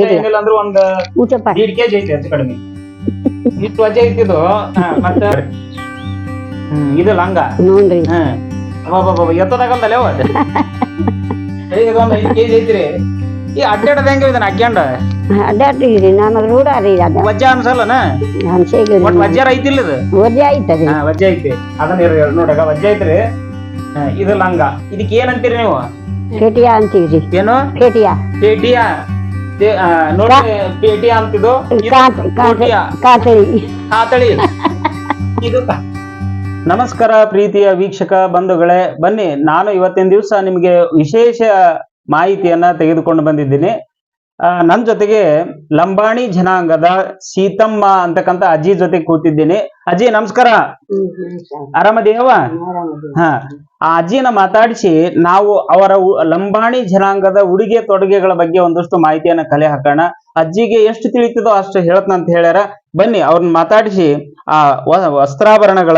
ಏನಿಲ್ಲ ಅಂದ್ರೆ ಒಂದ್ ಊಟಪ್ಪ ದೀಡ್ ಕೆಜಿ ಐತಿ ಹೆಚ್ಚು ಕಡಿಮೆ. ಇಷ್ಟು ವಜ್ಜೆ ಐತಿದು ಹಾ, ಮತ್ತ? ಹ್ಮ್ ಇದು ಲಂಗ. ನೋಡ್ರಿ. ಎತ್ತದಾಗಲ್ದಲ್ಲ ಅವ? ಇದೊಂದ್ ಐದ್ ಕೆಜಿ ಐತ್ರಿ. ಈ ಅಡ್ಡಾಡದ ಹೆಂಗ ಇದನ್ನ ಅಗ್ಗ್ಯಾಂಡ? ಅಡ್ಡಾಡ್ತೀರಿ ನಾನು ರೂಢ ರೀ ಅದ. ವಜ್ಜೆ ಅನ್ಸಲ್ಲನ? ಒಟ್ ವಜ್ಜಾರ ಐತಿಲ್ಲ ಇದು? ಒದ್ದೆ ಆಯ್ತದೆ. ಹಾ ವಜ್ಜೆ ಐತಿ. ಅದನ್ನ ಇರ್ ನೋಡಗ ವಜ್ಜೆ ಐತ್ರಿ. ಹಾ, ಇದು ಲಂಗ. ಇದಕ್ಕೆ ಏನ್ ಅಂತೀರಿ ನೀವು? ಪೇಟಿಯ ಅಂತೀವ್ರಿ ಏನು? ಪೇಟಿಯ. ಪೇಟಿಯ. ದೇ- ಪೇಟಿಯ ಅಂತಿದ್ದು ಕಾತಳಿ ಇದು ನಮಸ್ಕಾರ ಪ್ರೀತಿಯ ವೀಕ್ಷಕ ಬಂಧುಗಳೇ. ಬನ್ನಿ ನಾನು ಇವತ್ತಿನ ದಿವಸ ನಿಮಗೆ ವಿಶೇಷ ಮಾಹಿತಿಯನ್ನ ತೆಗೆದುಕೊಂಡು ಬಂದಿದ್ದೀನಿ. ಆ, ನನ್ ಜೊತೆಗೆ ಲಂಬಾಣಿ ಜನಾಂಗದ ಸೀತಮ್ಮ ಅಂತಕ್ಕಂತ ಅಜ್ಜಿ ಜೊತೆ ಕೂತಿದ್ದೀನಿ. ಅಜ್ಜಿ ನಮಸ್ಕಾರ. ಆರಾಮದೇವ. ಹಾ. ಆ ಅಜ್ಜಿನ ಮಾತಾಡಿಸಿ ನಾವು ಅವರ ಲಂಬಾಣಿ ಜನಾಂಗದ ಉಡುಗೆ ತೊಡುಗೆಗಳ ಬಗ್ಗೆ ಒಂದಷ್ಟು ಮಾಹಿತಿಯನ್ನ ಕಲೆ ಹಾಕೋಣ. ಅಜ್ಜಿಗೆ ಎಷ್ಟು ತಿಳಿತದೋ ಅಷ್ಟು ಅಂತ ಹೇಳ್ಯಾರ. ಬನ್ನಿ ಅವ್ರನ್ನ ಮಾತಾಡಿಸಿ ಆ ವಸ್ತ್ರಾಭರಣಗಳ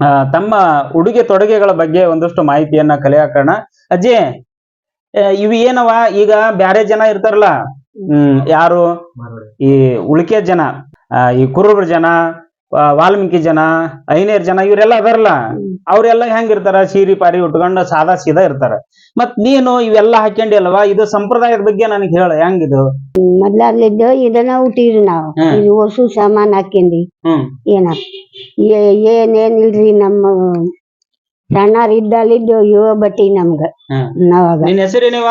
ಆ, ತಮ್ಮ ಉಡುಗೆ ತೊಡುಗೆಗಳ ಬಗ್ಗೆ ಒಂದಷ್ಟು ಮಾಹಿತಿಯನ್ನ ಕಲೆ ಹಾಕೋಣ. ಅಜ್ಜಿ ಇವು ಏನವ? ಈಗ ಬ್ಯಾರೆ ಜನ ಇರ್ತಾರಲ್ಲ ಹ್ಮ್ ಯಾರು? ಈ ಉಳಿಕೆ ಜನ ಈ ಕುರುಬರ ಜನ ವಾಲ್ಮೀಕಿ ಜನ ಐನೇರ್ ಜನ ಇವರೆಲ್ಲ ಅದಾರಲ್ಲ ಅವ್ರೆಲ್ಲ ಹೆಂಗಿರ್ತಾರ? ಸೀರಿ ಪಾರಿ ಉಟ್ಕೊಂಡ ಸಾದಾ ಸೀದಾ ಇರ್ತಾರ. ಮತ್ ನೀನು ಇವೆಲ್ಲ ಅಲ್ವಾ ಇದು ಸಂಪ್ರದಾಯದ ಬಗ್ಗೆ ನನಗೆ ಹೇಳ ಹೆಂಗಿದು? ಮೊದ್ಲಾಗ್ಲಿದ್ದು ಇದನ್ನ ಹುಟ್ಟಿವ್ರಿ ನಾವು. ಹೊಸ ಇದು ಹೊಸು ಸಾಮಾನ್ ಹಾಕೊಂಡಿ ಏನ? ಏನೇನ್ ಏನೇನಿಲ್ರಿ ನಮ್ಮ ಸಣ್ಣರ್ ಯುವ ಇವ ಬಟ್ಟಿ ನಮ್ಗ. ಹ್ಮ್ ನಾವಾಗ. ನಿನ್ ಹೆಸರೇನಿವ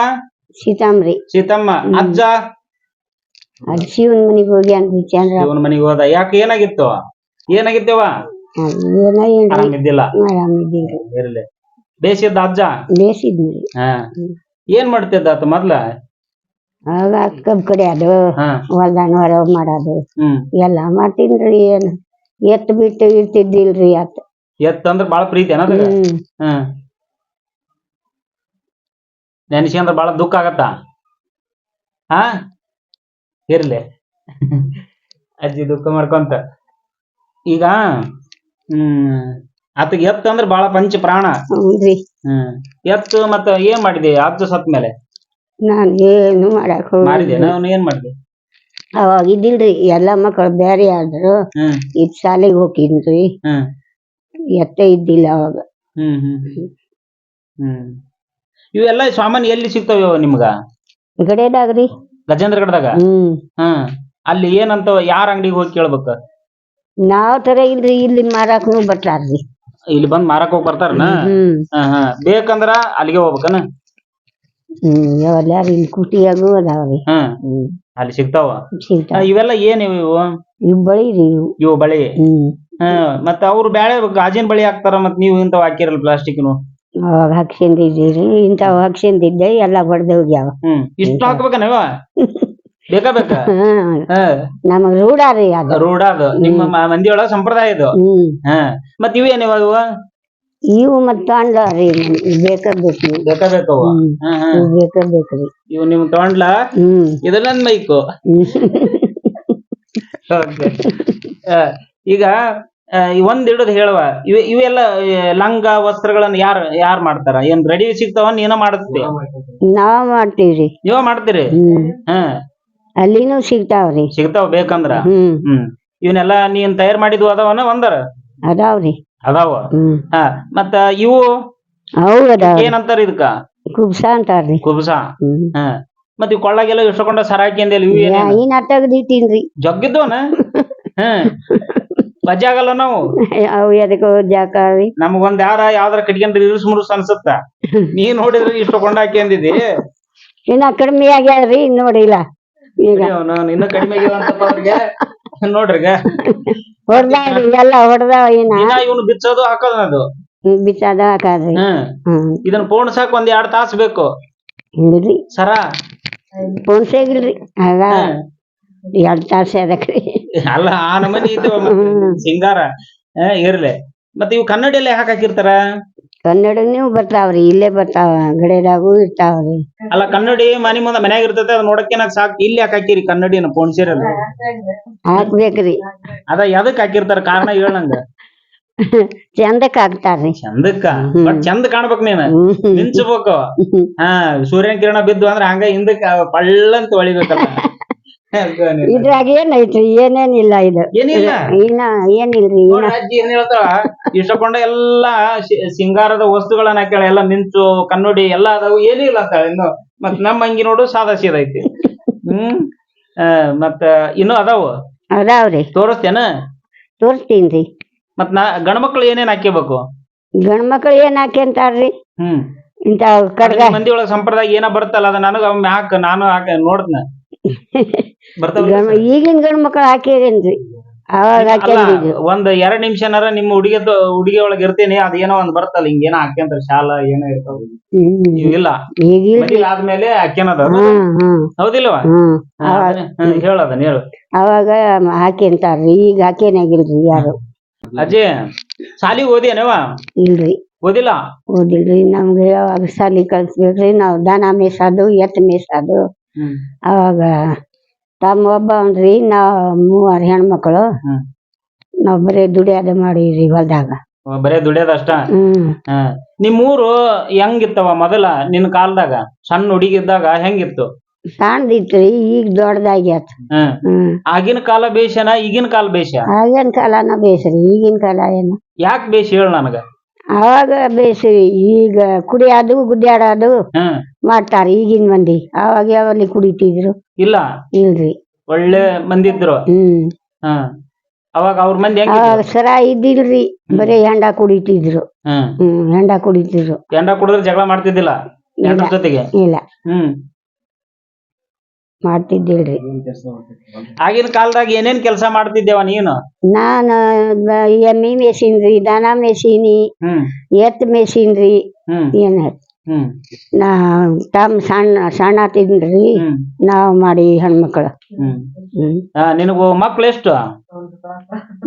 ಸೀತಮ್ಮ. ಅಜ್ಜ? ಅದ್ ಶಿವನ್ ಮನಿಗ್ ಹೋಗ್ಯಾನ್ರಿ ಚಂದ್ರ ಇವನ್ ಮನಿಗ್ ಹೋದ. ಯಾಕೆ ಏನಾಗಿತ್ತು? ಏನಾಗಿತ್ತವ ಏನ ಏನ್ರಿ? ಆರಾಮಿದ್ದಿಲ್ಲ. ಆರಾಮಿದ್ದೀರಿ ಇರ್ಲಿ. ಬೇಸಿದ್ದ ಅಜ್ಜ? ಬೇಸಿದ್ರಿ ಹಾ. ಏನ್ ಮಾಡ್ತಿದ್ದ ಆತ ಮೊದ್ಲ? ಆಗ ಕಬ್ಬ್ ಕಡಿಯೋದು ಹಾ. ಹೊಲ್ದಾನ ಹೊರ ಮಾಡೋದು. ಹ್ಮ್. ಎಲ್ಲಾ ಮಾಡ್ತೀನ್ರಿ ಏನ್? ಎತ್ ಬಿಟ್ಟು ಇರ್ತಿದ್ದಿಲ್ರಿ ಅತ್ ಎತ್ತಂದ್ರ ಬಾಳ ಪ್ರೀತಿ ಏನದ ಹ್ಮ್. ನೆನಸಿ ನೆನ್ಸ್ಕೊಂಡ್ರ ಬಾಳ ದುಃಖ ಆಗತ್ತ? ಹಾ? ಇರ್ಲಿ. ಅಜ್ಜಿ ದುಃಖ ಮಾಡ್ಕೊಂತ. ಈಗ ಹ್ಮ್ ಆತಗ ಎತ್ತ ಅಂದ್ರ ಬಾಳ ಪಂಚ ಪ್ರಾಣ. ಹ್ಮ್. ಎತ್ತು ಮತ್ತ ಏನ್ ಮಾಡಿದೆ ಅಜ್ಜ ಸತ್ ಮೇಲೆ? ನಾನು ಏನು ಮಾಡಕ್ ಮಾಡಿದೆ ನಾನು ಏನ್ ಮಾಡಿದೆ? ಅವಾಗ ಇದ್ದಿಲ್ರಿ ಎಲ್ಲಾ ಮಕ್ಕಳು ಬ್ಯಾರೆ ಆದ್ರು. ಈ ಇದ್ ಶಾಲೆಗೆ ಹೋಗಿನ್ರಿ ಎತ್ತ ಇದ್ದಿಲ್ಲ ಅವಾಗ. ಹ್ಮ್ ಹ್ಮ್ ಹ್ಮ್. ಇವೆಲ್ಲ ಸಾಮಾನ್ಯ ಎಲ್ಲಿ ಸಿಗ್ತಾವ ಇವ ನಿಮ್ಗ? ಗಡೇದಾಗ್ರಿ ಗಜೇಂದ್ರಗಡದಾಗ? ಹ್ಮ್. ಹ್ಮ್ ಅಲ್ಲಿ ಏನಂತ ಯಾರ ಅಂಗಡಿಗೆ ಹೋಗಿ ಕೇಳ್ಬೇಕ? ನಾವ್ ತರ ಇಲ್ರಿ ಇಲ್ಲಿ ಮಾರಾಕ್ನು ಬರ್ತಾರ್ರಿ. ಇಲ್ಲಿ ಬಂದ್ ಮಾರಾಕ್ ಹೋಗಿ ಬರ್ತಾರನ? ಹ್ಮ್ ಹಾ ಹಾ. ಬೇಕಂದ್ರ ಅಲ್ಲಿಗೆ ಹೋಗ್ಬೇಕನ? ಹ್ಮ್ ಯಾವ್ದಾರ ಇಲ್ಲಿ ಕುಟಿಯಾಗೂ ಅದಾವ್ರಿ ಹ್ಮ್ ಹ್ಮ್. ಅಲ್ಲಿ ಸಿಗ್ತಾವ? ಸಿಗ್ತಾವ. ಇವೆಲ್ಲ ಏನ್ ಇವು? ಇವು ಇವ್ ಬಳಿರಿ ಇವು. ಇವು ಬಳಿ? ಹ್ಮ್. ಹ್ಮ್ ಮತ್ತ ಅವ್ರು ಬ್ಯಾಳೆ ಗಾಜಿನ ಬಳಿ ಹಾಕ್ತಾರ ಮತ್ ನೀವು ಇಂಥವ್ ಹಾಕಿರಲ್ಲ ಪ್ಲಾಸ್ಟಿಕ್ನು ಅವಾಗ ಹಾಕ್ಸಿಂದಿದ್ದೀರಿ ಇಂಥವ್ ಹಾಕ್ಸಿಂದಿದ್ದೆ ಎಲ್ಲ ಬಡ್ದು ಹೋಗ್ಯಾವ. ಹ್ಮ್ ಇಷ್ಟು ಹಾಕ್ಬೇಕನವ ಬೇಕಾ ಬೇಕಾ? ಹ್ಮ್ ಹಾ. ನಮಗ್ ರೂಢ ರೀ ಅದು ರೂಢ ಅದು ನಿಮ್ಮ ಮ- ಮಂದಿಯೊಳಗ ಸಂಪ್ರದಾಯ ಇದು. ಹ್ಮ್. ಹಾ ಮತ್ ಇವೇನಿವ ಇವ ಇವು ಮತ್ತ ತೊಂಡ್ಲ ರೀ ಬೇಕಾ ಬೇಕ ಬೇಕು ಬೇಕಾ ಬೇಕವ ಹ್ಮ್ ಹಾ ಹಾ. ಇವ್ ಬೇಕ ಬೇಕ್ರಿ ಇವು ನಿಮ್ ತಗೊಂಡ್ಲ ಹ್ಮ್. ಇದನ್ನ ಮೈಕು. ಹ್ಮ್. Okay. ಆ, ಈಗ ಒಂದ್ ಹಿಡಿದು ಹೇಳುವ. ಇವ ಇವೆಲ್ಲ ಲಂಗ ವಸ್ತ್ರಗಳನ್ನ ಯಾರ್ ಯಾರ್ ಮಾಡ್ತಾರ? ಏನ್ ರೆಡಿ ಸಿಗ್ತಾವ ನೀನ ಮಾಡತ್ತಿ ನಾವ್ ಮಾಡ್ತೀವ್ರಿ. ನೀವ ಮಾಡ್ತೀರಿ? ಹ ಹಾ. ಅಲ್ಲಿನೂ ಸಿಗ್ತಾವ್ರಿ. ಸಿಗ್ತಾವ ಬೇಕಂದ್ರ? ಹ್ಮ್. ಇವನ್ನೆಲ್ಲ ನೀನ್ ತಯಾರ್ ಮಾಡಿದ್ವು ಅದಾವನ ಒಂದರ? ಅದಾವ್ರಿ. ಅದಾವ? ಹ ಹಾ. ಮತ್ತ ಇವು? ಏನಂತಾರ ಇದಕ್ಕ ಕುಬ್ಸ ಅಂತಾರ್ರಿ. ಕುಬ್ಸ. ಹ ಹಾ. ಮತ್ ಇವ್ ಕೊಳ್ಳಾಗೆಲ್ಲ ಇಷ್ಟಕೊಂಡ ಸರಾಕಿ ಅಂದೇಲಿ ಇವು ಏನ ಜಗ್ಗಿದ್ವನ ಹ್ಮ್ ವಜ್ಜೆ ಆಗಲ್ಲ ನಾವು? ಅವು ಎದಕ್ಕೋ ಜಾಕಾವಿ ನಮಗೊಂದ್ ಯಾರ ಯಾವ್ದಾರ ಕಟ್ಕೊಂಡ್ರೆ ಇರುಸ್ ಮುರುಸ್ ಅನ್ಸುತ್ತ? ನೀ ನೋಡಿದ್ರೆ ಇಷ್ಟು ಕೊಂಡಾಕಿ ಅಂದಿದ್ದಿ? ಇನ್ನ ಕಡಿಮೆ ಆಗ್ಯಾದ್ರಿ ನೋಡಿಲ್ಲ ಈಗ. ನಾನು ಇನ್ನ ಕಡಿಮೆ ಆಗಿಲ್ಲ ಅವ್ರಿಗೆ. ನೋಡ್ರಿಗ ಹೊಡ್ದಾವ್ರಿ ಎಲ್ಲ ಹೊಡ್ದಾವ ಇನ್ನ. ಇನ್ನ ಇವನು ಬಿಚ್ಚೋದು ಹಾಕೋದು ಅದು. ಬಿಚ್ಚದ ಹಾಕಾದ್ರಿ. ಹ್ಮ್. ಹ್ಮ್. ಇದನ್ನ ಪೋಣ್ಸಾಕ್ ಒಂದ್ ಎರಡ್ ತಾಸ್ ಬೇಕು. ಹಿಂಗ್ರಿ ಸರ? ಪೋನ್ಸೇಗಿಲ್ರಿ ಆಗ. ಎರಡ್ ತಾಸ ಅದಕ್ರಿ. ಅಲ್ಲ ಆ ನಮನಿ ಇದು ಸಿಂಗಾರ. ಹಾ, ಇರ್ಲಿ ಮತ್ತೆ ಇವು ಕನ್ನಡಿಯಲ್ಲೇ ಯಾಕೆ ಹಾಕಿರ್ತಾರ? ಕನ್ನಡ ನೀವು ಬರ್ತಾವ್ರಿ ಇಲ್ಲೇ ಬರ್ತಾವ ಗಡೆದಾಗೂ ಇರ್ತಾವ್ರಿ ಅಲ್ಲ ಕನ್ನಡಿ ಮನಿ ಮುಂದ ಮನ್ಯಾಗ ಇರ್ತೈತೆ ಅದ್ ನೋಡಕ್ಕೆ ನಾಕ್ ಸಾಕ್. ಇಲ್ಲಿ ಯಾಕೆ ಹಾಕಿರಿ ಕನ್ನಡಿನ ಪೋಣ್ಸಿರಲ್ಲ ಹಾಕ್ಬೇಕ್ರಿ. ಅದ ಎದಕ್ ಹಾಕಿರ್ತಾರ? ಕಾರಣ ಹೇಳಂಗ ಚಂದಕ್ ಹಾಕ್ತಾರ್ರಿ ಚಂದಕ್ಕ? ಹ್ಮ್. ಬಟ್ ಚಂದ ಕಾಣ್ಬೇಕ್ ನೀನ್. ಹ್ಮ್. ಮಿಂಚಬೇಕು ಹಾ ಸೂರ್ಯನ ಕಿರಣ ಬಿದ್ದು ಅಂದ್ರೆ ಹಂಗ ಹಿಂದಕ್ಕ ಪಳ್ಳಂತ ಹೊಳಿಬೇಕಲ್ಲ. ಹಂಗ ನೀನು. ಇದ್ರಾಗ ಏನೈತ್ರಿ ಏನೇನಿಲ್ಲ ಇದು. ಏನಿಲ್ಲ? ಇನ್ನ ಏನಿಲ್ರಿ ನೋಡ್ ಇನ್ನ ಅಜ್ಜಿ ಏನ್ ಹೇಳ್ತಾಳ? ಇಷ್ಟಕೊಂಡ ಎಲ್ಲಾ ಸಿಂಗಾರದ ವಸ್ತುಗಳನ್ನ ಹಾಕ್ಯಾಳ ಎಲ್ಲ ಮಿಂಚು ಕನ್ನಡಿ ಎಲ್ಲಾ ಅದಾವು ಏನಿಲ್ಲ ಅಂತ ಇನ್ನು. ಮತ್ ನಮ್ಮ ಅಂಗಿ ನೋಡು ಸಾದಾ ಸೀದಾ ಐತಿ. ಹ್ಮ್? ಮತ್ತ ಇನ್ನು ಅದಾವು? ಅದಾವ್ರಿ. ತೋರಿಸ್ತೇನ? ತೋರಿಸ್ತೀನ್ರಿ. ಮತ್ ನಾ ಗಂಡ್ಮಕ್ಳು ಏನೇನ್ ಹಾಕ್ಯಬೇಕು? ಗಂಡ ಮಕ್ಳು ಏನ್ ಹಾಕ್ಯಂತಾರ್ರಿ ಹ್ಮ್. ಇಂತ ಕಡ್ಗ ಮಂದಿ ಒಳಗ ಸಂಪ್ರದಾಯ ಏನ ಬರ್ತಲ್ಲ ಅದ ನನಗ ಒಮ್ಮೆ ಹಾಕ ನಾನು ಹಾಕ ನೋಡ್ತನ. ಬರ್ತಾವ ಈಗಿನ ಗಂಡ್ ಮಕ್ಳು ಅವಾಗ ಹಾಕ್ಯಂದಿದ್ರು ಒಂದ್ ಎರಡ್ ನಿಮಿಷನಾರ ನಿಮ್ಮ ಹುಡುಗಿ ಹುಡುಗಿ ಒಳಗ ಇರ್ತೀನಿ ಅದೇನೋ ಒಂದ್ ಬರ್ತಲ್ಲ ಹಿಂಗೇನೋ ಹಾಕ್ಯಂತ ಶಾಲ ಏನೋ ಇರ್ತಾವ ಇಲ್ಲ. ಮದುವೆ ಆದ್ಮೇಲೆ ಹಾಕ್ಯನದ ಹೌದಿಲ್ವ? ಅದನ್ನ- ಹೇಳದನ್ ಹೇಳು ಅವಾಗ ಹಾಕ್ಯಂತಾರ್ರಿ ಈಗ ಹಾಕೇನಾಗಿಲ್ರಿ ಯಾರು? ಅಜ್ಜಿ ಶಾಲಿ ಓದಿಯನವ ಇಲ್ರಿ. ಓದಿಲ್ಲ? ಓದಿಲ್ರಿ ನಮ್ಗೆ ಯಾವಾಗ ಶಾಲಿ ಕಳ್ಸ್ಬೇಕ್ರಿ ನಾವ್ ದನ ಮೇಸಾದು ಎತ್ ಮೇಸೋದು ಅವಾಗ ತಮ್ಮ ಒಬ್ಬ ಅಂದ್ರಿ ನಾ ಮೂವರು ಹೆಣ್ಮಕ್ಳು. ಹ್ಮ್. ನಾವ್ ಬರೀ ದುಡಿಯೋದ ಮಾಡಿವ್ರಿ ಹೊಲ್ದಾಗ. ಬರೇ ದುಡಿಯೋದ ಅಷ್ಟ? ಹ್ಮ್. ಹ್ಮ್ ನಿಮ್ಮೂರು ಹೆಂಗಿತ್ತವ ಮೊದಲ ನಿನ್ ಕಾಲದಾಗ? ಸಣ್ಣ ಹುಡುಗಿದ್ದಾಗ ಹೆಂಗಿತ್ತು? ಸಣ್ಣದಿತ್ರಿ ಈಗ ದೊಡ್ಡದಾಗ್ಯಾತ. ಹ್ಮ್ ಹ್ಮ್. ಆಗಿನ ಕಾಲ ಬೇಷನ ಈಗಿನ ಕಾಲ ಬೇಷ? ಆಗಿನ ಕಾಲನ ಬೇಸ್ರಿ ಈಗಿನ ಕಾಲ ಏನು? ಯಾಕ್ ಬೇಷ ಹೇಳ ನನಗ? ಅವಾಗ ಬೇಸ್ರಿ ಈಗ ಕುಡಿಯೋದು ಗುಡ್ಡಾಡೋದು ಮಾಡ್ತಾರೆ ಮಾಡ್ತಾರ ಈಗಿನ ಮಂದಿ. ಅವಾಗ ಯಾವಲ್ಲಿ ಕುಡಿತಿದ್ರು? ಇಲ್ಲ. ಇಲ್ರಿ. ಒಳ್ಳೆ ಮಂದಿ ಇದ್ರು. ಹ್ಮ್. ಅವಾಗ ಅವ್ರ ಮಂದಿ ಅವಾಗ ಹೆಂಗಿದ್ರು ಸರ ಇದ್ದಿಲ್ರಿ. ಬರೀ ಹೆಂಡ ಕುಡಿತಿದ್ರು. ಹ್ಮ್. ಹ್ಮ್ ಹೆಂಡ ಕುಡಿತಿದ್ರು. ಕುಡಿದ್ರೆ ಜಗಳ ಮಾಡ್ತಿದ್ದಿಲ್ಲ? ಜೊತೆಗೆ? ಇಲ್ಲ. ಹ್ಮ್. ಮಾಡ್ತಿದ್ದಿಲ್ರಿ ಆಗಿನ ಕಾಲದಾಗ ಏನೇನ್ ಕೆಲಸ ಮಾಡ್ತಿದ್ದೇವ ನೀನು? ನಾನು ಎಮ್ಮಿ ಮೆಷಿನ್ ರೀ ದನ ಹ್ಮ್. ಎತ್ ಮೇಸಿನ್ರಿ ಹ್ಮ್. ಏನ್ ಹ್ಮ್. ನಾ ತಮ್ಮ ಸಣ್ಣ ಸಣ್ಣ ತಿನ್ರಿ ಹ್ಮ್. ನಾವ್ ಮಾಡಿ ಹೆಣ್ಮಕ್ಳು. ಹ್ಮ್. ಹ್ಮ್. ಆ, ನಿನಗೂ ಮಕ್ಳು ಎಷ್ಟು?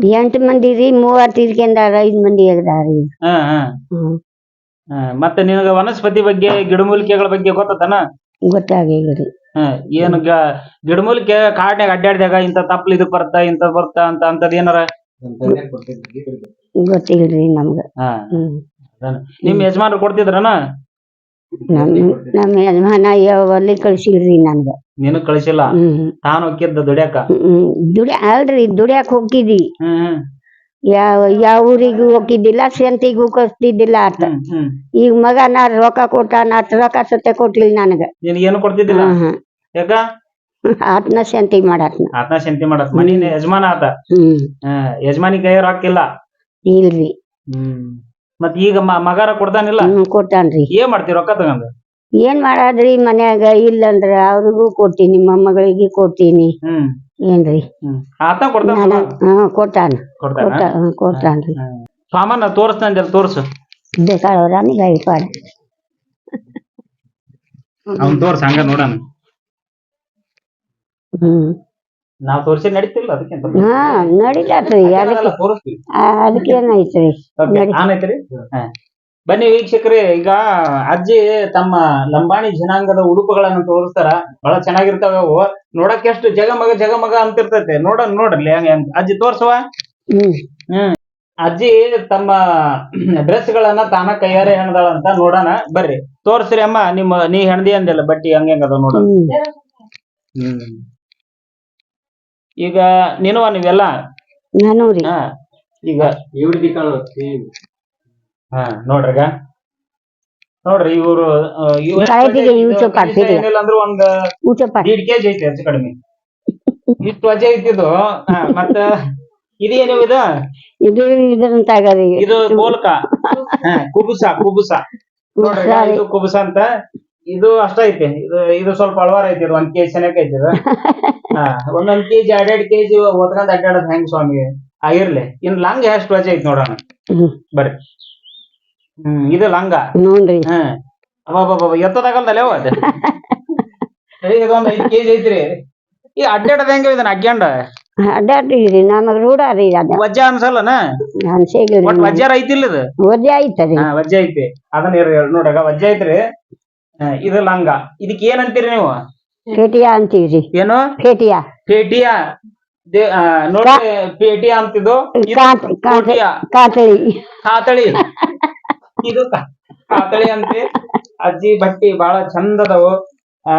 ಎಂಟು ಮಂದಿ ರೀ ಮೂವರ್ ತೀರ್ಕೊಂಡಾರ ಐದ್ ಮಂದಿ ಆಗದಾರಿ ಹಾ ಹಾ. ಹ್ಮ್. ಹಾ, ಮತ್ತೆ ನಿನಗ ವನಸ್ಪತಿ ಬಗ್ಗೆ ಗಿಡಮೂಲಿಕೆಗಳ ಬಗ್ಗೆ ಗೊತ್ತತನ ಗೊತ್ತಾಗಿಲ್ರಿ. ಏನು ಗ- ಗಿಡಮೂಲಿಕೆ ಕಾಡ್ನ್ಯಾಗ ಅಡ್ಡಾಡಿದಾಗ ಇಂತ ತಪ್ಲ ಇದಕ್ ಬರ್ತಾ ಇಂತ ಬರ್ತಾ ಅಂತ ಅಂತದ್ ಏನಾರ ಗೊತ್ತಿಲ್ರಿ ನಮ್ಗ. ಹಾ. ಹ್ಮ್. ಅದಾನ. ನಿಮ್ ಯಜಮಾನ್ರು ಕೊಡ್ತಿದ್ರನ? ನಮ್ ನಮ್ಮ ಯಜಮಾನ ಯಾವಲ್ಲಿ ಕಳ್ಸಿಲ್ರಿ ನನ್ಗ. ನೀನು ಕಳಿಸಿಲ್ಲ? ಹ್ಮ್. ತಾನು ಹೊಕ್ಕಿದ್ದ ದುಡ್ಯಾಕ? ಹ್ಮ್ ದುಡ್ಯ ಅಲ್ರಿ ದುಡ್ಯಾಕ್ ಹೋಗಿದ್ವಿ ಹ್ಮ್ ಹ್ಮ್. ಯಾವ ಯಾವ ಊರಿಗೂ ಹೋಗಿದ್ದಿಲ್ಲ ಸಂತಿಗೂ ಕಸ್ತಿದ್ದಿಲ್ಲ ಆತ ಈಗ ಮಗ ನಾ ಮಗನ ರೊಕ್ಕ ಕೊಟ್ಟಾನ ಆತ ರೊಕ್ಕ ಸತ್ತೆ ಕೊಟ್ಟಿಲ್ಲ ನನಗ. ಏನು ಕೊಡ್ತಿದ್ದಿಲ್ಲ? ಹ್ಮ್. ಯಾಕ? ಆತ್ನ ಸಂತಿ ಮಾಡಾತ್ನ. ಆತನ ಶಾಂತಿ ಮಾಡತ್ ಮನಿ ಯಜಮಾನ ಆತ? ಹ್ಮ್. ಹಾ, ಯಜಮಾನಿ ಕೈ ಹಾಕಿಲ್ಲ? ಇಲ್ರಿ. ಹ್ಮ್. ಮತ್ ಈಗ ಮ- ಮಗಾರ ಕೊಡ್ತಾನಿಲ್ಲ? ಹ್ಮ್ ಕೊಟ್ಟಾನ್ರಿ. ಏನ್ ಮಾಡ್ತಿ ರೊಕ್ಕ ತಗೊಂಡ್? ಏನ್ ಮಾಡಾದ್ರಿ ಮನ್ಯಾಗ? ಇಲ್ಲಂದ್ರ ಅವ್ರಿಗೂ ಕೊಡ್ತೀನಿ ಮೊಮ್ಮಗಳಿಗೆ ಕೊಡ್ತೀನಿ. ಹ್ಮ್. ಏನ್ರಿ? ಆತ ಕೊಡ್ತಾನ ಹ್ಮ್ ಕೊಟ್ಟಾನ. ಕೊಡ್ತಾನ? ಕೊಟ್ಟ ಹ್ಮ್, ಕೊಟ್ಟಾನ್ರಿ. ಹ್ಮ್. ಸಾಮಾನ ತೋರಿಸ್ತಾನ ತೋರ್ಸು. ಬೇಕಾದವ್ರ ಗೈಪಾಡ ಅವ್ನ್ ತೋರ್ಸ ಹಂಗ ನೋಡಣ. ಹ್ಮ್. ನಾವ್ ತೋರ್ಸಿ ನಡೀತಿಲ್ಲ ಅದಕ್ಕೆ ಹಾ ನಡೀತಾತ್ರಿ ಅದಕ್ಕೆ ಅದಕ್ಕೇನೈತ್ರಿ ನಡಿ ಆನೈತ್ರಿ ಹಾ. ಬನ್ನಿ ವೀಕ್ಷಕರೇ ಈಗ ಅಜ್ಜಿ ತಮ್ಮ ಲಂಬಾಣಿ ಜನಾಂಗದ ಉಡುಪುಗಳನ್ನು ತೋರಿಸ್ತಾರ. ಬಹಳ ಚೆನ್ನಾಗಿರ್ತಾವ ಅವು. ನೋಡಕ್ ಎಷ್ಟು ಜಗಮಗ ಜಗಮಗ ಅಂತಿರ್ತೈತೆ. ನೋಡ ನೋಡ್ರಿ ಹೆಂಗ್ ಹೆಂಗ್. ಅಜ್ಜಿ ತೋರ್ಸವ? ಹ್ಮ್. ಹ್ಮ್. ಅಜ್ಜಿ ತಮ್ಮ ಡ್ರೆಸ್ ಗಳನ್ನ ತಾನ ಕೈಯಾರೆ ಹೆಣ್ದಾಳ ಅಂತ ನೋಡೋಣ. ಬರ್ರಿ. ತೋರ್ಸ್ರಿ ಅಮ್ಮ ನಿಮ್ಮ ನೀ ಹೆಣದಿ ಅಂದಿಲ್ಲ ಬಟ್ಟಿ ಹಂಗ ಹೆಂಗ್ ನೋಡ ಹ್ಮ್. ಈಗ ನೀನು ನೀವೆಲ್ಲ? ನಾನು ರೀ. ಹಾ. ಈಗ ಹಾ ನೋಡ್ರಿಗ? ನೋಡ್ರಿ ಇವರು ಕಾಯ್ದಿಗೆ ಇವು ಸ್ವಲ್ಪ ಹಾಕ್ತಿರಿ. ಏನಿಲ್ಲ ಅಂದ್ರೂ ಒಂದ್ ಊಟಪ್ಪ ದೀಡ್ ಕೆಜಿ ಐತಿ ಹೆಚ್ಚು ಕಡಿಮೆ. ಇಷ್ಟು ವಜೆ ಇದ್ದಿದ್ದು ಹಾ, ಮತ್ತ ಇದೇನು ಇದು? ಇದು ಇದ್ರಂತಾಗರಿ ಇದು ಗೋಲ್ಕ ಹಾ, ಕುಬುಸ ಕುಬುಸ. ನೋಡ್ರಿ ಉಸಾರಿ. ಇದು ಕುಬುಸ ಅಂತ. ಇದು ಅಷ್ಟ ಐತಿ. ಇದು ಇದು ಸ್ವಲ್ಪ ಅಳವಾರ ಐತಿ ಇದು ಒಂದ್ ಕೆಜಿ ಚೆನ್ನಾಗ್ ಐತಿ ಇದು. ಹಾ ಒಂದೊಂದ್ ಕೆಜಿ ಎರಡೆರಡ್ ಕೆಜಿ ಓದ್ಕೊಂಡ್ ಅಡ್ಡಾಡೋದ್ ಹೆಂಗ್ ಸ್ವಾಮಿ? ಆಗಿರ್ಲಿ. ಇನ್ ಲಂಗ ಎಷ್ಟು ವಜೆ ಐತಿ ನೋಡೋಣ. ಹ್ಮ್. ಬರ್ರಿ. ಹ್ಮ್ ಇದು ಲಂಗ. ನೋಡ್ರಿ. ಅಬ್ಬಬ್ಬಬ್ಬ ಎತ್ತದಾಗಲ್ದಲ್ಲ ಅದು. ಇದೊಂದ್ ಕೆಜಿ ಐತ್ರಿ. ಈ ಅಡ್ಡಾಡದ ಹೆಂಗ ಇದನ್ನ ಅಗ್ಗ್ಯಾಂಡ? ಅಡ್ಡಾಡ್ರಿ ನಾನು ರೂಢ ರೀ ಅದ ವಜ್ಜ ಅನ್ಸಲ್ಲನ? ನಾನ್ ಸೇಗಿಲ್ರಿ ಒಟ್ ವಜ್ಜಾರ ಐತಿಲ್ಲ ಇದು? ವಜ್ಜ ಆಯ್ತರಿ ಹಾ ವಜ್ಜೆ ಐತಿ. ಅದನ್ನ ನೋಡ್ರಾಗ ವಜ್ಜೆ ಐತ್ರಿ. ಇದು ಲಂಗ. ಇದಕ್ ಏನ್ ಅಂತೀರಿ ನೀವು? ಪೇಟಿಯಾ ಅಂತೀವ್ರಿ ಏನು? ಪೇಟಿಯಾ. ಪೇಟಿಯಾ. ನೋಡಿ ಆ, ನೋಡ್ರಿ ಪೇಟಿ ಅಂತಿದ್ದು. ಕಾತಳಿ. ಕಾತಳಿ. ಇದು ಅಂತೆ ಅಜ್ಜಿ ಬಟ್ಟಿ ಬಹಳ ಚಂದ ಅದಾವು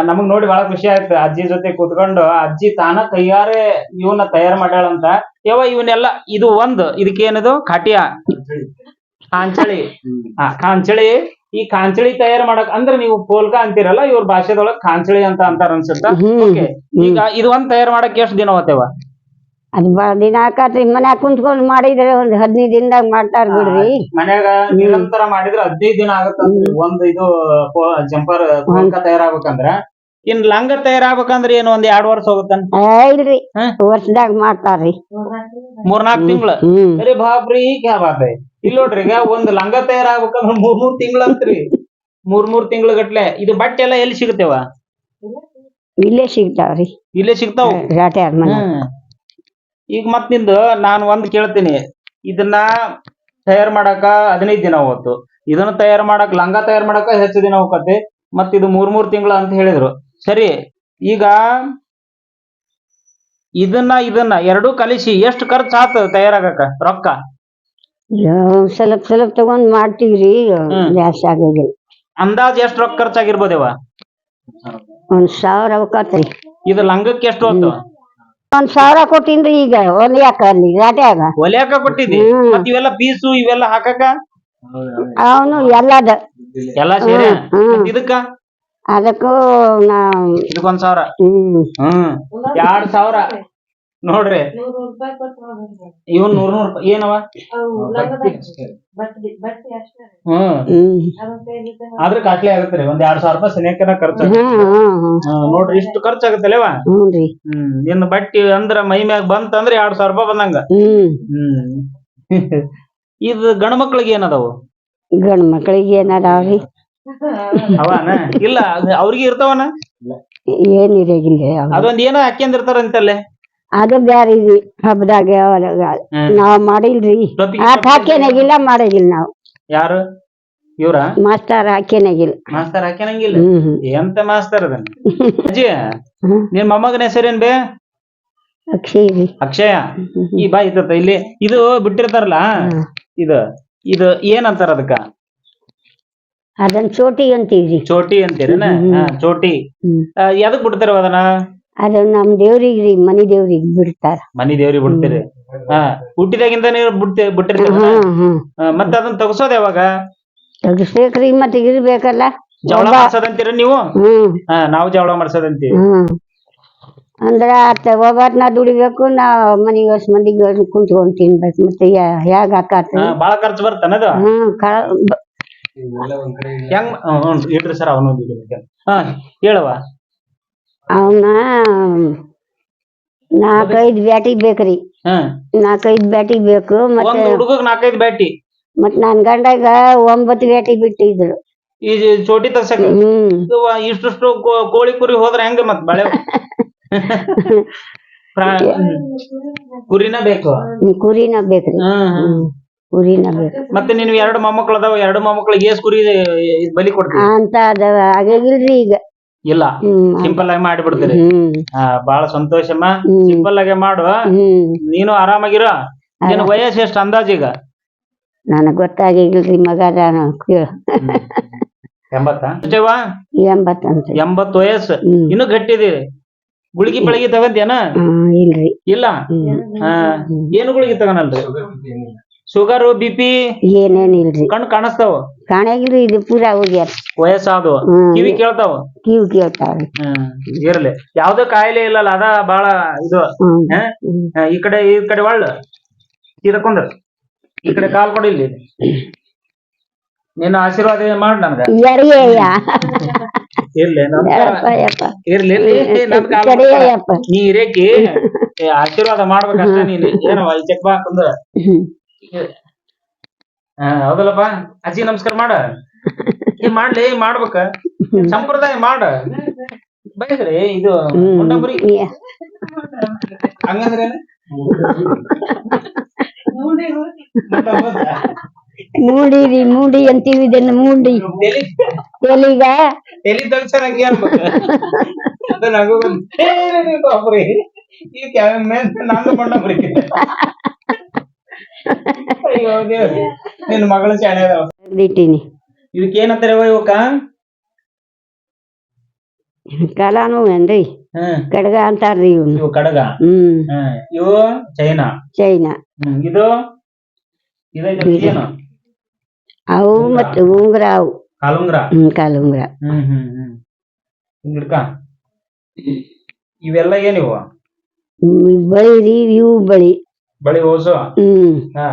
ನಮಗ್ ನೋಡಿ ಬಹಳ ಖುಷಿ ಆಯ್ತು. ಅಜ್ಜಿ ಜೊತೆ ಕೂತ್ಕೊಂಡು ಅಜ್ಜಿ ತಾನ ಕೈಯಾರೆ ಇವನ್ನ ತಯಾರು ಮಾಡ್ಯಾಳಂತ. ಯವ ಇವನ್ನೆಲ್ಲ ಇದು ಒಂದು ಇದಕ್ಕೇನದು? ಕಾಟಿಯ. ಕಾಂಚಳಿ. ಹಾ ಕಾಂಚಳಿ. ಈ ಕಾಂಚಳಿ ತಯಾರು ಮಾಡಕ್ ಅಂದ್ರೆ ನೀವು ಪೋಲ್ಕ ಅಂತೀರಲ್ಲ ಇವ್ರ ಭಾಷೆದೊಳಗ್ ಕಾಂಚಳಿ ಅಂತ ಅಂತಾರ ಅನ್ಸುತ್ತ. ಈಗ ಇದು ಒಂದ್ ತಯಾರು ಮಾಡಕ್ ಎಷ್ಟ್ ದಿನ ಹೋಗ್ತೇವ ಅದ್ ಬಾಳ ದಿನ ಆಕಾತ್ರಿ ಮನ್ಯಾಗ ಕುಂತ್ಕೊಂಡ್ ಮಾಡಿದ್ರೆ ಒಂದ್ ಹದಿನೈದು ದಿನದಾಗ ಮಾಡ್ತಾರ ಬಿಡ್ರಿ. ಮನ್ಯಾಗ ನಿರಂತರ ಮಾಡಿದ್ರೆ ಹದಿನೈದು ದಿನ ಆಗತ್ತಂತ್ರಿ ಒಂದ್ ಇದು ಜಂಪರ್ ಲಂಗ ತಯಾರಾಗ್ಬೇಕಂದ್ರ. ಇನ್ ಲಂಗ ತಯಾರಾಗ್ಬೇಕಂದ್ರ ಏನು ಒಂದ್ ಎರಡ್ ವರ್ಷ ಹೋಗುತ್ತನ್? ಇಲ್ರಿ. ವರ್ಷದಾಗ ಮಾಡ್ತಾರ್ರಿ ಮೂರ್ನಾಲ್ಕು ತಿಂಗಳ? ಹ್ಮ್ ಅರೆ ಬಾಬ್ರಿ ಕ್ಯಾ ಬಾತ್ ಹೈ ಇಲ್ಲಿ ನೋಡ್ರಿ ಈಗ ಒಂದ್ ಲಂಗ ತಯಾರಾಗ್ಬೇಕಂದ್ರ ಮೂರ್ ಮೂರ್ ತಿಂಗಳ ಅಂತ್ರಿ ಮೂರ್ ಮೂರ್ ತಿಂಗಳ ಗಟ್ಲೆ ಇದು ಬಟ್ಟೆ ಎಲ್ಲ ಎಲ್ಲಿ ಸಿಗುತ್ತೇವ ಇಲ್ಲೇ ಸಿಗ್ತಾವ್ರಿ ಇಲ್ಲೇ ಸಿಗ್ತಾವ? ರಾಟ್ಯಾರ ಮನೆ ಹ್ಮ್. ಈಗ ಮತ್ ನಿಂದು ನಾನು ಒಂದ್ ಕೇಳ್ತೀನಿ. ಇದನ್ನ ತಯಾರ್ ಮಾಡಾಕ ಹದಿನೈದು ದಿನ ಹೋಗ್ತು. ಇದನ್ನ ತಯಾರ್ ಮಾಡಕ್ ಲಂಗ ತಯಾರ್ ಮಾಡಾಕ ಹೆಚ್ಚು ದಿನ ಹೋಗತ್ತೆ ಮತ್ ಇದು ಮೂರ್ ಮೂರ್ ತಿಂಗಳ ಅಂತ ಹೇಳಿದ್ರು. ಸರಿ ಈಗ ಇದನ್ನ ಇದನ್ನ ಎರಡು ಕಲಿಸಿ ಎಷ್ಟು ಖರ್ಚು ಆತ ತಯಾರಾಗಕ ರೊಕ್ಕ? ಸ್ವಲ್ಪ ಸ್ವಲ್ಪ ತಗೊಂಡ್ ಮಾಡ್ತೀವ್ರಿ. ಜಾಸ್ತಿ ಆಗೋದಿಲ್ಲ. ಅಂದಾಜ್ ಎಷ್ಟು ರೊಕ್ಕ ಖರ್ಚಾಗಿರ್ಬೋದೇವ? ಒಂದ್ ಸಾವಿರ ಅವಕಾತ್ರಿ ಇದು ಲಂಗಕ್ಕೆ ಎಷ್ಟು ಹೊತ್ತು ಒಂದ್ ಸಾವಿರ ಕೊಟ್ಟಿನ್ರಿ ಈಗ ಹೊಲಿಯಾಕ ಅಲ್ಲಿ ಗಾಟ್ಯಾಗ ಒಲಿಯಾಕ ಕೊಟ್ಟಿದ್ದಿ? ಹ್ಮ್. ಮತ್ ಇವೆಲ್ಲ ಪೀಸು ಇವೆಲ್ಲ ಹಾಕಕ? ಅವನು ಎಲ್ಲದ. ಎಲ್ಲಾ ಸೇರಿ ಹ್ಮ್. ಇದಕ್ಕ? ಅದಕ್ಕೂ ನಾ ಇದಕ್ಕೊಂದ್ ಸಾವಿರ? ಹ್ಮ್. ಹ್ಮ್. ಎರಡ್ ಸಾವಿರ. ನೋಡ್ರಿ. ಇವನ್ ನೂರ್ ನೂರ್ ರೂಪಾಯಿ. ಏನವ? ಹ್ಮ್. ಆದ್ರೆ ಕಾಟ್ಲಿ ಆಗತ್ರಿ ಒಂದ್ ಎರಡ್ ಸಾವಿರ ರೂಪಾಯಿ ಸನೇಕನ ಖರ್ಚು ನೋಡ್ರಿ ಇಷ್ಟು ಖರ್ಚು ಆಗುತ್ತೆ ಹ್ಞೂನ್ರಿ ಹ್ಮ್ ಇನ್ನು ಬಟ್ಟಿ ಅಂದ್ರ ಮೈ ಮ್ಯಾಗ ಬಂತಂದ್ರ ಎರಡ್ ಸಾವಿರ ರೂಪಾಯಿ ಬಂದಂಗ. ಹ್ಮ್. ಇದ್ ಗಂಡ ಮಕ್ಳಿಗೆ ಏನದಾವು? ಗಂಡ ಮಕ್ಳಿಗೆ ಏನದಾವ್ರಿ ಅವನ? ಇಲ್ಲ ಅವ್ರಿಗೆ ಇರ್ತಾವನ? ಏನ್ ಅವ ಅದೊಂದ್ ಏನೋ ಹಾಕ್ಯಂದಿರ್ತಾರಂತಲ್ಲೇ. ಅದು ಬ್ಯಾರೆ ರೀ ಹಬ್ಬದಾಗ. ನಾವ್ ಮಾಡಿಲ್ರಿ. ಆಕ ಆಟ ಹಾಕ್ಯನಾಗಿಲ್ಲ ಮಾಡಂಗಿಲ್ಲ ನಾವು. ಯಾರು? ಇವ್ರ? ಮಾಸ್ಟರ್ ಹಾಕ್ಯನಾಗಿಲ್ಲ. ಮಾಸ್ತರ್ ಹಾಕ್ಯನಂಗಿಲ್ಲ? ಹ್ಮ್ ಎಂತ ಮಾಸ್ತರ್ ಅದನ್ನ ಅಜ್ಜಿ. ನಿನ್ ಮೊಮ್ಮಗನ ಹೆಸರೇನ್ ಬೇ? ಅಕ್ಷಯ್ ರೀ. ಅಕ್ಷಯ? ಈ ಬಾ ಇತ್ತ ಇಲ್ಲಿ ಇದು ಬಿಟ್ಟಿರ್ತಾರಲ್ಲ. ಇದು ಇದು ಏನಂತಾರ ಅದಕ್ಕ? ಅದನ್ ಚೋಟಿ ಅಂತೀವ್ರಿ. ಚೋಟಿ ಅಂತೀರೇನ? ಹಾ, ಚೋಟಿ. ಹ್ಮ್. ಆ, ಎದಕ್ ಬಿಡ್ತಾರ ಅದನ್ನ? ಅದು ನಮ್ ದೇವ್ರಿಗೆ ರೀ ಮನಿ ದೇವ್ರಿಗೆ ಬಿಡ್ತಾರ. ಮನಿ ದೇವ್ರಿಗೆ ಬಿಡ್ತೀರಿ? ಹಾ ಹುಟ್ಟಿದಾಗಿಂದ ನೀವು ಬಿಡ್ತಿ ಬಿಟ್ಟಿರ್ತೀರ ಮತ್ತ ಅದನ್ನ ತಗಸೋದ್ ಯಾವಾಗ? ತೆಗಿಸ್ಬೇಕ್ರಿ ಮತ್ತೆ ಇರ್ಬೇಕಲ್ಲ. ಜವಳ ಒಬ್ಬ- ಮಾಡ್ಸೋದಂತೀರ ನೀವು? ಹ್ಮ್. ಹಾ ನಾವು ಜವಳ ಮಾಡ್ಸೋದಂತೀವಿ. ಹ್ಮ್. ಅಂದ್ರ ಆತ ಒಬ್ಬಟ್ನ ದುಡಿಬೇಕು ನಾ ಮನಿಗೆ ವರ್ಷ ಮಂದಿಗೆ ಕುಂತ್ಕೊಂಡ್ ತಿನ್ಬೇಕು ಮತ್ತೆ ಹ್ಯಾಗ್ ಆಕಾತ ಹಾ, ಬಾಳ ಖರ್ಚು ಬರ್ತಾನದು ಹ್ಮ್ ಕ- ಬ- ಹೆಂಗ್ ಹ್ಮ್, ಹ್ಮ್, ಇಡ್ರಿ ಸರ್ ಹಾ ಹೇಳವ. ಅವನ ನಾಲ್ಕೈದು ಬ್ಯಾಟಿ ಬೇಕ್ರಿ. ಹಾ. ಬ್ಯಾಟಿಗ್ ಬ್ಯಾಟಿ ಬೇಕು ಮತ್ತೆ ಒಂದ್ ಹುಡುಗಗ್ ನಾಲ್ಕೈದು ಬ್ಯಾಟಿ. ಮತ್ ನನ್ ಗಂಡಾಗ ಒಂಬತ್ತು ಬ್ಯಾಟಿ ಬಿಟ್ಟಿದ್ರು. ಈ ಚೋಟಿ ತರ್ಸಕ್ ಹ್ಮ್. ಇಷ್ಟಷ್ಟು ಕೋ- ಕೋಳಿ ಕುರಿ ಹೋದ್ರ ಹೆಂಗ ಮತ್ ಬಳೆ? ಪ್ರಾ- ಹ್ಮ್. ಕುರಿನ ಬೇಕು. ಹ್ಮ್, ಕುರಿನ ಬೇಕ್ರಿ. ಹ್ಮ್, ಹ್ಮ್. ಹ್ಮ್ ಕುರಿನ ಬೇಕು. ಮತ್ತೆ ನಿನ್ ಎರಡು ಮೊಮ್ಮಕ್ಳು ಅದಾವ ಎರಡು ಮೊಮ್ಮಕ್ಳಿಗೆ ಏಸ್ ಕುರಿ ಬಲಿ ಕೊಡ್ತೀವಿ. ಅಂತ ಅದ ಆಗಿಲ್ರಿ ಈಗ. ಇಲ್ಲ. ಸಿಂಪಲ್ ಆಗಿ ಮಾಡಿಬಿಡ್ತೀರಿ. ಬಹಳ ಸಂತೋಷಮ್ಮ. ಸಿಂಪಲ್ ಆಗಿ ಮಾಡು. ನೀನು ಆರಾಮಾಗಿರೋ? ನಿನ್ ವಯಸ್ಸು ಎಷ್ಟು ಅಂದಾಜೀಗ ನನಗ್ ಗೊತ್ತಾಗಿಲ್ರಿ ಮಗ ಕೇಳ. ಎಂಬತ್ತ? ಎಂಬತ್ತು ವಯಸ್ಸು. ಇನ್ನು ಗಟ್ಟಿದೀರಿ ಗುಳಿಗೆ ಬೆಳಗಿ ತಗಂತೇನ? ಹ್ಮ್, ಇಲ್ರಿ. ಇಲ್ಲ? ಹಾ. ಏನು ಗುಳಿಗೆ ತಗನಲ್ರಿ? ಶುಗರ್ ಬಿ ಪಿ ಏನೇನ್ ಇಲ್ರಿ ಕಣ್ ಕಾಣಿಸ್ತಾವ? ಕಾಣಾಗಿಲ್ರಿ ಇದು ಪೂರಾ ಹೋಗ್ಯಾರ. ವಯಸ್ಸಾದವು. ಹ್ಮ್. ಕಿವಿ ಕೇಳ್ತಾವ? ಕಿವ್ ಕೇಳ್ತಾವ್ರಿ. ಹ್ಮ್ ಇರ್ಲಿ. ಯಾವ್ದೇ ಕಾಯಿಲೆ ಇಲ್ಲಲ್ಲ ಅದ ಬಾಳ ಇದು. ಹ್ಮ್. ಹಾ? ಹ್ಮ್. ಹಾ, ಈ ಕಡೆ ಈ ಕಡೆ ಒಳ್ಳ. ಇದಕ್ಕೊಂದ್ರ ಈ ಕಡೆ ಕಾಲ್ ಕೊಡಿ ಇಲ್ಲಿ. ನಿನ್ನ ಆಶೀರ್ವಾದ ಮಾಡ್ ನನ್ಗ. ಇರ್ಲಿ ನಮಸ್ಕಾರ. ಯಪ್ಪ ಯಪ್ಪ. ಇರ್ಲಿ ಇರ್ಲಿ ನನ್ ಕಾಲ್ ಕಡೆಯ ಮುಟ್ಬೇಡ. ಯಪ್ಪ ನೀ ರೇಖಿ ಆಶೀರ್ವಾದ ಮಾಡ್ಬೇಕಷ್ಟ ನೀನ್. ಏನವ ಈ ಚೆಕ್ ಬಾ ಅಂತಂದ್ರ ಹ್ಮ್. ಹಾ ಹೌದಲ್ಲಪ್ಪ. ಅಜ್ಜಿ ನಮಸ್ಕಾರ ಮಾಡ. ಏ ಮಾಡ್ಲಿ ಮಾಡ್ಬೇಕ? ಸಂಪ್ರದಾಯ ಮಾಡ. ಬೈದ್ರಿ ಇದು. ಮುಂಡಂಬರಿ ಹಂಗಂದ್ರೆ? ಮುಂಡಂಬರಿ. ಮೂಡಿರಿ ಮೂಡಿ ಅಂತೀವಿ ಇದನ್ನ ಮೂಡಿ. ತಲಿ ಎಲಿಗ? ಎಲಿ ತಗ್ಸರ್ ಹಂಗೆ ಅನ್ಬೇಕು ಕ್ಯಾಮೆ ನಾನು ಬಿಡ್ತೀನಿ ಅಯ್ಯೋ ದೇವ್ರೆ. ನಿನ್ನ ಮಗಳು ಶಾಣೆ ಅದಾವ. ಇಟ್ಟಿನಿ. ಇದಕ್ಕೆ ಏನಂತಾರೆ ಇವಕ್ಕ? ಕಲಾನು ಏನ್ರಿ ಹ್ಮ್ ಕಡಗ ಅಂತಾರ್ರಿ ಇವ್ನು. ಇವು ಕಡಗ? ಹ್ಮ್. ಹ್ಮ್ ಇವು ಚೈನಾ? ಚೈನಾ. ಹ್ಮ್. ಇದು? ಇದೈತೆ ಏನು ಅವು ಮತ್ತೆ ಉಂಗುರ ಅವು ಕಾಲುಂಗ್ರ ಹ್ಮ್ ಕಾಲುಂಗುರ ಹ್ಮ್ ಹ್ಮ್ ಹ್ಮ್. ಹಿಂಗ್ ಹಿಡ್ಕ. ಇವೆಲ್ಲ ಏನಿವ ಹ್ಮ್, ಬಳಿ ರೀ ಇವು ಬಳಿ ಬಳಿ ಓಸು. ಹ್ಮ್. ಹಾ.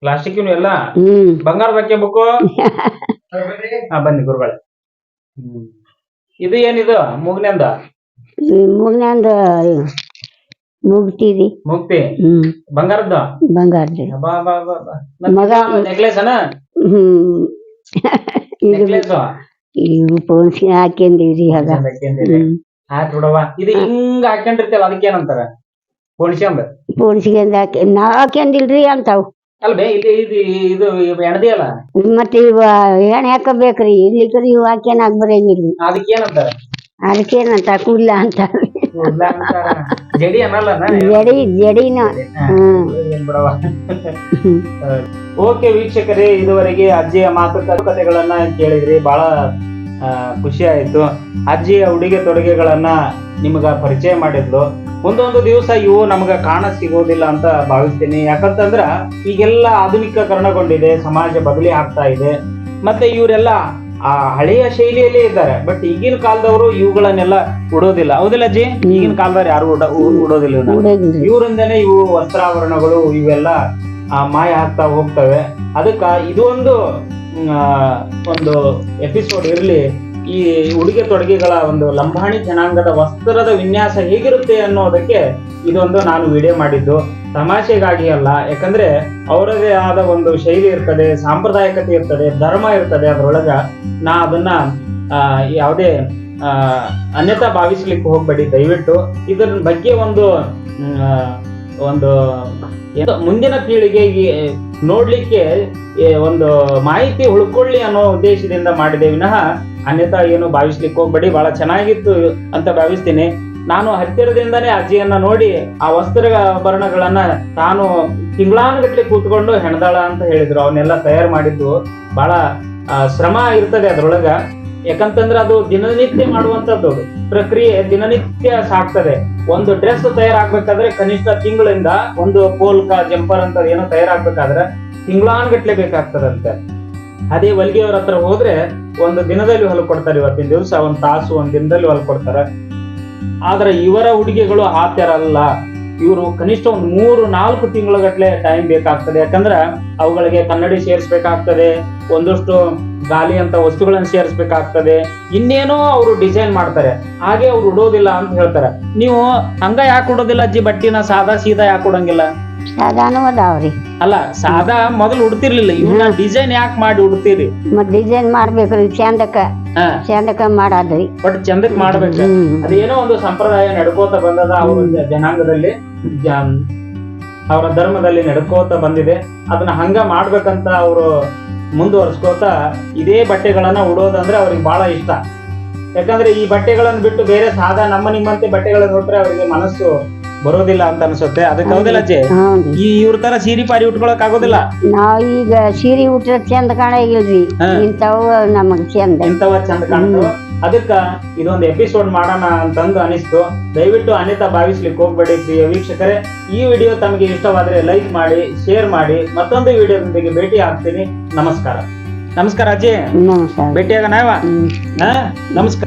ಪ್ಲಾಸ್ಟಿಕ್ ಎಲ್ಲ ಹ್ಮ್. ಬಂಗಾರ ಹಾಕ್ಯಬೇಕು ಹಾ ಬನ್ನಿ ಗುರುಗಳೇ. ಹ್ಮ್. ಇದು ಏನಿದು? ಮೂಗ್ನಿಂದ? ಮುಗ್ನಂದ ಮುಗ್ತೀರಿ ಮುಕ್ತಿ ಹ್ಮ್. ಬಂಗಾರದ್ದು? ಬಾ ಬಾ ಬಾ ಬಾ. ಮಗ- ನೆಕ್ಲೆಸ್ ಅನ? ಹ್ಮ್. ಇದು ನೆಕ್ಲೆಸ್ ಇವು ಪೋನ್ಸಿ ಹಾಕ್ಯಂದಿವ್ರಿ ಆಗ ಹ್ಮ್. ಆಯ್ತು ಬಿಡವ್ವ. ಇದು ಹಿಂಗ ಹಾಕೊಂಡಿರ್ತೀವಲ್ಲ ಅದಕ್ಕೆ ಏನಂತಾರ ಪೊಣಿಸ್ಕೊಂಡ್ ಹಾಕಿ ನಾವ್ ಹಾಕ್ಯಂದಿಲ್ರಿ ಅಂತಾವ್. ಅಲ್ಲ ಬೇ ಇದು ಇದು ಇದು ಇದು ಎಣದಿ ಅಲ್ಲ? ಮತ್ತೆ ಇವ ಏನ್ ಹಾಕಬೇಕ್ರಿ ಇರ್ಲಿಕ್ಕರಿ ಇವ್ ಹಾಕ್ಯನ್ ಬರಂಗಿಲ್ರಿ ಅದಕ್ಕೇನಂತ ಕೂಡ್ಲ ಅಂತ. ಜಡಿ ಅನ್ನಲ್ಲ ಜಡಿ ಜಡಿನ. ಓಕೆ ವೀಕ್ಷಕರೇ ಇದುವರೆಗೆ ಅಜ್ಜಿಯ ಮಾತುಕತೆಗಳನ್ನ ಕೇಳಿದ್ರಿ ಬಹಳ ಖುಷಿ ಆಯ್ತು. ಅಜ್ಜಿಯ ಉಡುಗೆ ತೊಡುಗೆಗಳನ್ನ ನಿಮಗ ಪರಿಚಯ ಮಾಡಿದ್ಲು. ಒಂದೊಂದು ದಿವಸ ಇವು ನಮಗ ಕಾಣ ಸಿಗೋದಿಲ್ಲ ಅಂತ ಭಾವಿಸ್ತೀನಿ. ಯಾಕಂತಂದ್ರ ಈಗೆಲ್ಲ ಆಧುನಿಕಕರಣಗೊಂಡಿದೆ ಸಮಾಜ ಬದಲಿ ಆಗ್ತಾ ಇದೆ. ಮತ್ತೆ ಇವರೆಲ್ಲ ಆ ಹಳೆಯ ಶೈಲಿಯಲ್ಲೇ ಇದ್ದಾರೆ. ಬಟ್ ಈಗಿನ ಕಾಲದವರು ಇವುಗಳನ್ನೆಲ್ಲ ಉಡೋದಿಲ್ಲ. ಹೌದಿಲ್ಲ ಜಿ ಈಗಿನ ಕಾಲದವ್ರು ಯಾರು ಉಡ ಉಡೋದಿಲ್ಲ. ಇವರಿಂದನೇ ಇವು ವಸ್ತ್ರಾಭರಣಗಳು ಇವೆಲ್ಲ ಆ, ಮಾಯ ಆಗ್ತಾ ಹೋಗ್ತವೆ. ಅದಕ್ಕ ಇದು ಒಂದು ಆ, ಒಂದು ಎಪಿಸೋಡ್ ಇರ್ಲಿ. ಈ ಉಡುಗೆ ತೊಡುಗೆಗಳ ಒಂದು ಲಂಬಾಣಿ ಜನಾಂಗದ ವಸ್ತ್ರದ ವಿನ್ಯಾಸ ಹೇಗಿರುತ್ತೆ ಅನ್ನೋದಕ್ಕೆ ಇದೊಂದು ನಾನು ವಿಡಿಯೋ ಮಾಡಿದ್ದು. ತಮಾಷೆಗಾಗಿ ಅಲ್ಲ, ಯಾಕಂದ್ರೆ ಅವರದೇ ಆದ ಒಂದು ಶೈಲಿ ಇರ್ತದೆ, ಸಾಂಪ್ರದಾಯಿಕತೆ ಇರ್ತದೆ, ಧರ್ಮ ಇರ್ತದೆ ಅದರೊಳಗ. ನಾ ಅದನ್ನ ಯಾವುದೇ ಅನ್ಯತಾ ಭಾವಿಸ್ಲಿಕ್ಕೆ ಹೋಗ್ಬೇಡಿ, ದಯವಿಟ್ಟು. ಇದರ ಬಗ್ಗೆ ಒಂದು ಒಂದು ಮುಂದಿನ ಪೀಳಿಗೆಗೆ ನೋಡ್ಲಿಕ್ಕೆ ಒಂದು ಮಾಹಿತಿ ಉಳ್ಕೊಳ್ಳಿ ಅನ್ನೋ ಉದ್ದೇಶದಿಂದ ಮಾಡಿದೆ. ವಿನಃ ಅನ್ಯತಾ ಏನು ಭಾವಿಸ್ಲಿಕ್ಕೆ ಹೋಗ್ಬೇಡಿ ಬಹಳ ಚೆನ್ನಾಗಿತ್ತು ಅಂತ ಭಾವಿಸ್ತೀನಿ. ನಾನು ಹತ್ತಿರದಿಂದನೇ ಅಜ್ಜಿಯನ್ನ ನೋಡಿ ಆ ವಸ್ತ್ರಾಭರಣಗಳನ್ನ ತಾನು ತಿಂಗಳಾನುಗಟ್ಲೆ ಕೂತ್ಕೊಂಡು ಹೆಣದಾಳ ಅಂತ ಹೇಳಿದ್ರು. ಅವನ್ನೆಲ್ಲ ತಯಾರು ಮಾಡಿದ್ದು ಬಹಳ ಶ್ರಮ ಇರ್ತದೆ ಅದ್ರೊಳಗ. ಯಾಕಂತಂದ್ರೆ ಅದು ದಿನನಿತ್ಯ ಮಾಡುವಂತದ್ದು ಪ್ರಕ್ರಿಯೆ ದಿನನಿತ್ಯ ಸಾಕ್ತದೆ. ಒಂದು ಡ್ರೆಸ್ ತಯಾರಾಗ್ಬೇಕಾದ್ರೆ ಕನಿಷ್ಠ ತಿಂಗಳಿಂದ ಒಂದು ಪೋಲ್ಕ, ಜಂಪರ್ ಅಂತ ಏನೋ ತಯಾರಾಗ್ಬೇಕಾದ್ರೆ ತಿಂಗಳಾನುಗಟ್ಲೆ ಬೇಕಾಗ್ತದಂತೆ. ಅದೇ ಹೊಲಿಗೆಯವ್ರ ಹತ್ರ ಹೋದ್ರೆ ಒಂದು ದಿನದಲ್ಲಿ ಹೊಲ ಕೊಡ್ತಾರೆ ಇವತ್ತಿನ ದಿವಸ, ಒಂದು ತಾಸು, ಒಂದ್ ದಿನದಲ್ಲಿ ಹೊಲ ಕೊಡ್ತಾರೆ. ಆದ್ರೆ ಇವರ ಹುಡುಗಿಗಳು ಆ ಇವರು ಕನಿಷ್ಠ ಒಂದು ಮೂರು ನಾಲ್ಕು ತಿಂಗಳಗಟ್ಲೆ ಟೈಮ್ ಬೇಕಾಗ್ತದೆ. ಯಾಕಂದ್ರೆ ಅವುಗಳಿಗೆ ಕನ್ನಡಿ ಸೇರಿಸ್ಬೇಕಾಗ್ತದೆ. ಒಂದಷ್ಟು ಗಾಲಿ ಅಂತ ವಸ್ತುಗಳನ್ನ ಸೇರಿಸ್ಬೇಕಾಗ್ತದೆ. ಇನ್ನೇನೋ ಅವರು ಡಿಸೈನ್ ಮಾಡ್ತಾರೆ. ಹಾಗೆ ಅವ್ರು ಉಡೋದಿಲ್ಲ ಅಂತ ಹೇಳ್ತಾರೆ. ನೀವು ಹಂಗ ಯಾಕೆ ಉಡೋದಿಲ್ಲ ಅಜ್ಜಿ? ಬಟ್ಟಿನ ಸಾದಾ ಸೀದಾ ಯಾಕೆ ಉಡಂಗಿಲ್ಲ? ಸಾದಾನು ಅದಾವ್ರಿ. ಅಲ್ಲ ಸಾದಾ ಮೊದಲು ಉಡ್ತಿರ್ಲಿಲ್ಲ. ಇವ್ನ ಡಿಸೈನ್ ಯಾಕೆ ಮಾಡಿ ಉಡ್ತೀರಿ? ಮತ್ ಡಿಸೈನ್ ಮಾಡ್ಬೇಕ್ರಿ. ಚಂದಕ್ಕ. ಚಂದಕ ಚಂದಕ್ಕ ಮಾಡಾದ್ರಿ. ಬಟ್ ಚಂದಕ್ ಮಾಡ್ಬೇಕು. ಅದೇನೋ ಒಂದು ಸಂಪ್ರದಾಯ ನಡ್ಕೋತ ಬಂದದ ಅವ್ರ ಜನಾಂಗದಲ್ಲಿ. ಅವರ ಧರ್ಮದಲ್ಲಿ ನಡ್ಕೋತ ಬಂದಿದೆ. ಅದನ್ನ ಹಂಗ ಮಾಡ್ಬೇಕಂತ ಅವರು ಮುಂದುವರ್ಸ್ಕೋತ ಇದೇ ಬಟ್ಟೆಗಳನ್ನ ಉಡೋದಂದ್ರೆ ಅವ್ರಿಗೆ ಬಹಳ ಇಷ್ಟ. ಯಾಕಂದ್ರೆ ಈ ಬಟ್ಟೆಗಳನ್ನ ಬಿಟ್ಟು ಬೇರೆ ಸಾದಾ ನಮ್ಮ ನಿಮ್ಮಂತೆ ಬಟ್ಟೆಗಳನ್ನ ನೋಡ್ರೆ ಅವರಿಗೆ ಮನಸ್ಸು ಬರೋದಿಲ್ಲ ಅಂತ ಅನ್ಸುತ್ತೆ. ಅದಕ್ಕೆ ಹೌದಿಲ್ಲ ಅಜ್ಜಿ ಈ ಇವ್ರ ತರ ಸೀರಿ ಪಾರಿ ಉಟ್ಕೊಳಕ್ ಆಗೋದಿಲ್ಲ ನಾವ್ ಈಗ ಸೀರೆ ಉಟ್ರ ಚಂದ ಕಾಣ ಹಾ. ಇಂಥವು ನಮಗ್ ಚಂದ. ಇಂಥವ ಚಂದ ಕಾಣ್ತು ಅದಕ್ಕ ಇದೊಂದು ಎಪಿಸೋಡ್ ಮಾಡೋಣ ಅಂತಂದು ಅನಿಸ್ತು. ದಯವಿಟ್ಟು ಅನಿತಾ ಭಾವಿಸ್ಲಿಕ್ಕೆ ಹೋಗ್ಬೇಡಿ ಪ್ರಿಯ ವೀಕ್ಷಕರೇ. ಈ ವಿಡಿಯೋ ತಮಗೆ ಇಷ್ಟವಾದ್ರೆ ಲೈಕ್ ಮಾಡಿ ಶೇರ್ ಮಾಡಿ ಮತ್ತೊಂದು ವಿಡಿಯೋದೊಂದಿಗೆ ಭೇಟಿ ಆಗ್ತೀನಿ. ನಮಸ್ಕಾರ. ನಮಸ್ಕಾರ ಅಜ್ಜಿ. ಭೇಟಿಯಾಗ ನಾವ ನಮಸ್ಕಾರ.